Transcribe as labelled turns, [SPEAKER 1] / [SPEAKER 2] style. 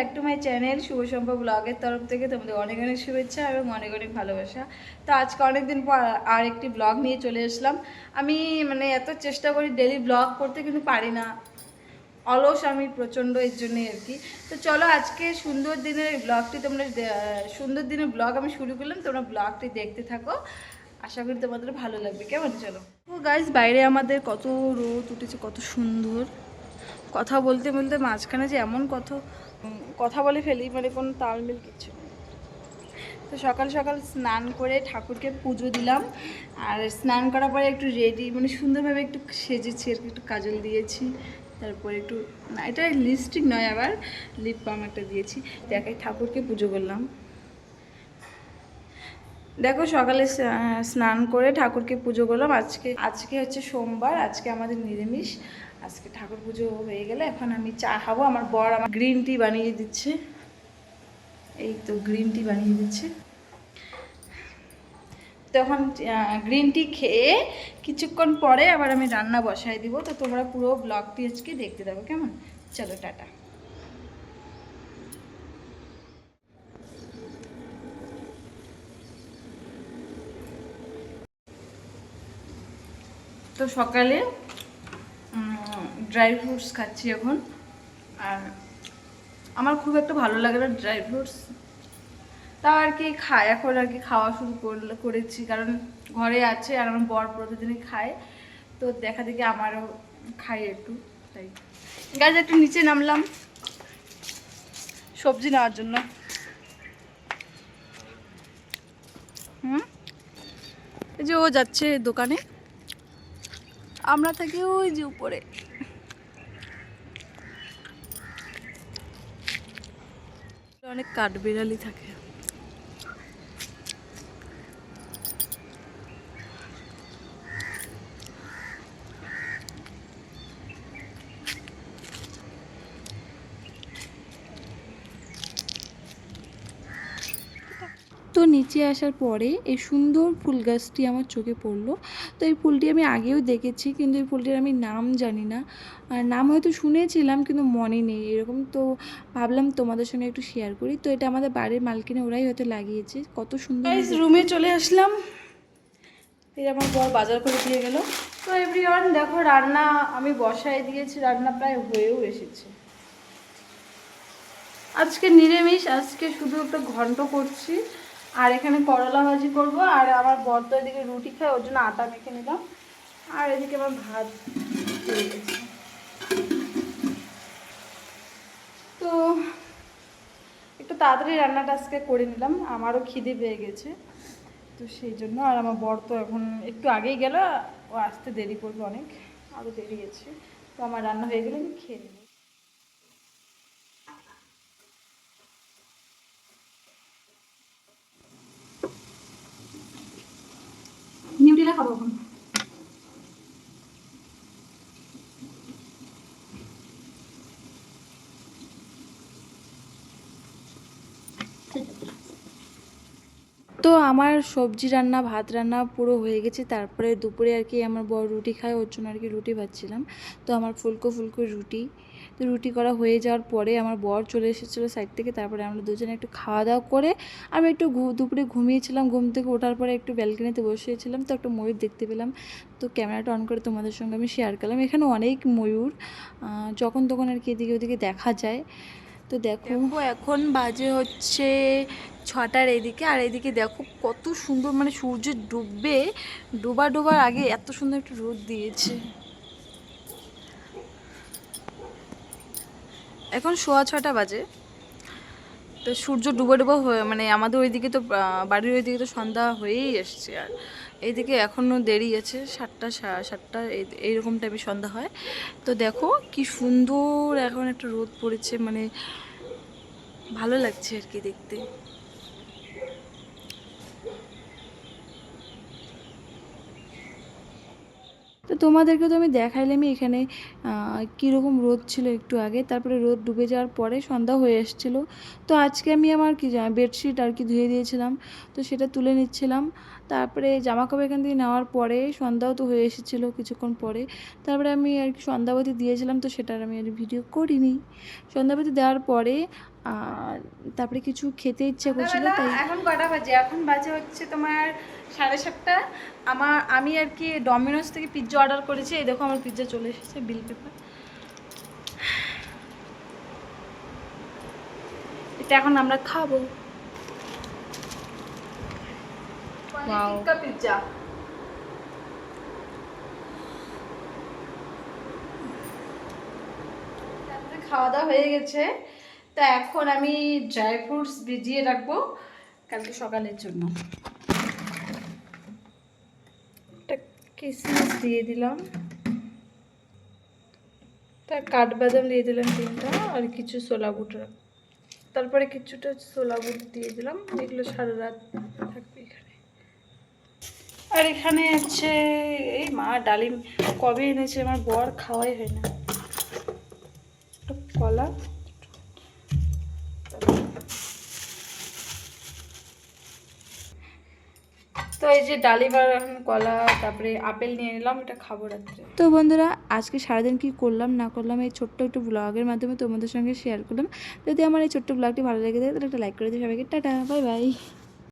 [SPEAKER 1] Back to my channel Shubho Sambhab ব্লগের তরফ থেকে তোমাদের অনেক অনেক শুভেচ্ছা এবং অনেক অনেক ভালোবাসা। তো আজকে অনেক দিন পর আর একটি ব্লগ নিয়ে চলে এসলাম আমি মানে এত চেষ্টা করি ডেলি ব্লগ করতে, কিন্তু পারি না। অলস আমি প্রচণ্ড এর জন্যই আর কি। তো চলো আজকে সুন্দর দিনের ব্লগটি তোমরা সুন্দর দিনের ব্লগ আমি শুরু করলাম। তোমরা ব্লগটি দেখতে থাকো। আশা করি তোমাদের ভালো লাগবে। কেমন? চলো। ও গাইজ বাইরে আমাদের কত রোদ উঠেছে, কত সুন্দর। কথা বলতে বলতে মাঝখানে যে এমন কথা কথা বলে ফেলি মানে কোনো তালমিল কিছু। তো সকাল সকাল স্নান করে ঠাকুরকে পুজো দিলাম, আর স্নান করার পরে একটু রেডি মানে সুন্দরভাবে একটু সেজেছি, আর একটু কাজল দিয়েছি, তারপরে একটু এটা লিপস্টিক নয় আবার লিপ বাম একটা দিয়েছি দেখাই ঠাকুরকে পুজো করলাম দেখো সকালে স্নান করে ঠাকুরকে পুজো করলাম, আজকে আজকে হচ্ছে সোমবার, আজকে আমাদের নিরামিষ আজকে ঠাকুর পুজো হয়ে গেলে এখন আমি চা খাব। আমার বর আমার গ্রিন টি বানিয়ে দিচ্ছে। এই তো গ্রিন টি বানিয়ে দিচ্ছে। তখন গ্রিন টি খেয়ে কিছুক্ষণ পরে আবার আমি রান্না বসাই দিব। তো তোমরা পুরো ব্লগটি আজকে দেখতে দেবো কেমন? চলো, টাটা। তো সকালে ড্রাই ফ্রুটস খাচ্ছি এখন। আর আমার খুব একটা ভালো লাগে না ড্রাই ফ্রুটস। তাও আর কি খাই, এখন আর কি খাওয়া শুরু করেছি। কারণ ঘরে আছে আর আমার বর প্রতিদিনই খায়। তো দেখা দেখি আমারও খাই একটু, তাই। গাছ একটু নিচে নামলাম সবজি নেওয়ার জন্য। হুম? এই যে ও যাচ্ছে দোকানে। আমরা থাকি ওই যে উপরে। অনেক কাঠবিড়ালি থাকে।
[SPEAKER 2] তো নিচে আসার পরে এই সুন্দর ফুল গাছটি আমার চোখে পড়ল। তো এই ফুলটি আমি আগেও দেখেছি কিন্তু এই ফুলটির আমি নাম জানি না। আর নাম হয়তো শুনেছিলাম কিন্তু মনে নেই এরকম। তো ভাবলাম তোমাদের সঙ্গে একটু শেয়ার করি। তো এটা আমাদের বাড়ির মালকিনে ওরাই হয়তো লাগিয়েছে। কত সুন্দর
[SPEAKER 1] রুমে চলে আসলাম। এই আমার বর বাজার করে দিয়ে গেল। তো এভরিওয়ান দেখো রান্না আমি বসাই দিয়েছি রান্না প্রায় হয়েও এসেছে। আজকে নিরামিষ আজকে শুধু একটা ঘন্ট করছি। আর এখানে করলা ভাজি করব, আর আমার বর তো এদিকে রুটি খায়, ওর জন্য আটা মেখে নিলাম। আর এদিকে আমার ভাত তো একটু তাড়াতাড়ি রান্নাটা আজকে করে নিলাম, আমারও খিদে পেয়ে গেছে। তো সেই জন্য, আর আমার বর তো এখন একটু আগেই গেল, ও আসতে দেরি করবে অনেক, আরও দেরি গেছে তো আমার রান্না হয়ে গেলে আমি খেয়ে নেব নিউটিলা খাব
[SPEAKER 2] আমার সবজি রান্না, ভাত রান্না পুরো হয়ে গেছে। তারপরে দুপুরে আর কি আমার বড় রুটি খায়, ওর জন্য আর কি রুটি ভাজছিলাম। তো আমার ফুলকো ফুলকো রুটি। তো রুটি করা হয়ে যাওয়ার পরে আমার বর চলে এসেছিল সাইড থেকে। তারপরে আমরা দুজনে একটু খাওয়া দাওয়া করে আমি একটু দুপুরে ঘুমিয়েছিলাম। ঘুম থেকে ওঠার পরে একটু ব্যালকনিতে বসেছিলাম তো একটা ময়ূর দেখতে পেলাম। তো ক্যামেরাটা অন করে তোমাদের সঙ্গে আমি শেয়ার করলাম। এখানে অনেক ময়ূর যখন তখন আর কি এদিকে ওদিকে দেখা যায়। তো দেখো,
[SPEAKER 1] এখন বাজে হচ্ছে ছটার এইদিকে আর এদিকে দেখো কত সুন্দর মানে সূর্য ডুববে, ডোবা ডোবার আগে এত সুন্দর একটা রোদ দিয়েছে। এখন সোয়া ছটা বাজে। তো সূর্য ডুবে ডুবে হয়ে মানে আমাদের ওইদিকে তো বাড়ির ওইদিকে তো সন্ধ্যা হয়েই এসছে আর। এইদিকে এখনও দেরি আছে, সাতটা সাতটা, এই- এইরকম টাইপের সন্ধ্যা হয়। তো দেখো কি সুন্দর এখন একটা রোদ পড়েছে মানে ভালো লাগছে আর কি দেখতে।
[SPEAKER 2] তো তোমাদেরকে তো আমি দেখাইলামই এখানে কীরকম রোদ ছিল একটু আগে, তারপরে রোদ ডুবে যাওয়ার পরে সন্ধ্যা হয়ে এসেছিল। তো আজকে আমি আমার কি বেডশিট আর কি ধুয়ে দিয়েছিলাম, তো সেটা তুলে নিচ্ছিলাম। তারপরে জামা কাপড় এখান থেকে নেওয়ার পরে সন্ধ্যাও তো হয়ে এসেছিল কিছুক্ষণ পরে, তারপরে আমি আর কি সন্ধ্যাবাতি দিয়েছিলাম, তো সেটার আমি আর ভিডিও করিনি। সন্ধ্যাবাতি দেওয়ার পরে আর তারপরে কিছু খেতে ইচ্ছা করছিল তাই
[SPEAKER 1] এখন কটা বাজে? এখন বাজে হচ্ছে তোমার সাড়ে সাতটা। আমার আমি আর কি ডমিনোস থেকে পিৎজা অর্ডার করেছি। এই দেখো আমার পিৎজা চলে এসেছে বিল পেপার এটা এখন আমরা খাব. পিৎজা খাওয়া দাওয়া হয়ে গেছে। তা এখন আমি ড্রাই ফ্রুটস ভিজিয়ে রাখব কালকে সকালের জন্য। একটা কিসমিস দিয়ে দিলাম। তা কাঠবাদাম দিয়ে দিলাম তিনটা আর কিছু ছোলা বুট তারপরে কিছুটা ছোলা বুট দিয়ে দিলাম। এগুলো সারা রাত থাকবে এখানে। আর এখানে আছে, এই মা ডালিম কবে এনেছে? আমার বর খাওয়াই হয় না। কলা। এই যে ডালি এখন কলা, তারপরে আপেল নিয়ে নিলাম, এটা খাব রাত্রে।
[SPEAKER 2] তো বন্ধুরা, আজকে সারাদিন কি করলাম, না করলাম, এই ছোট্ট একটু ব্লগের মাধ্যমে তোমাদের সঙ্গে শেয়ার করলাম। যদি আমার এই ছোট্ট ব্লগটি ভালো লেগে থাকে, তাহলে একটা লাইক করে দিই সবাইকে। Tata bye bye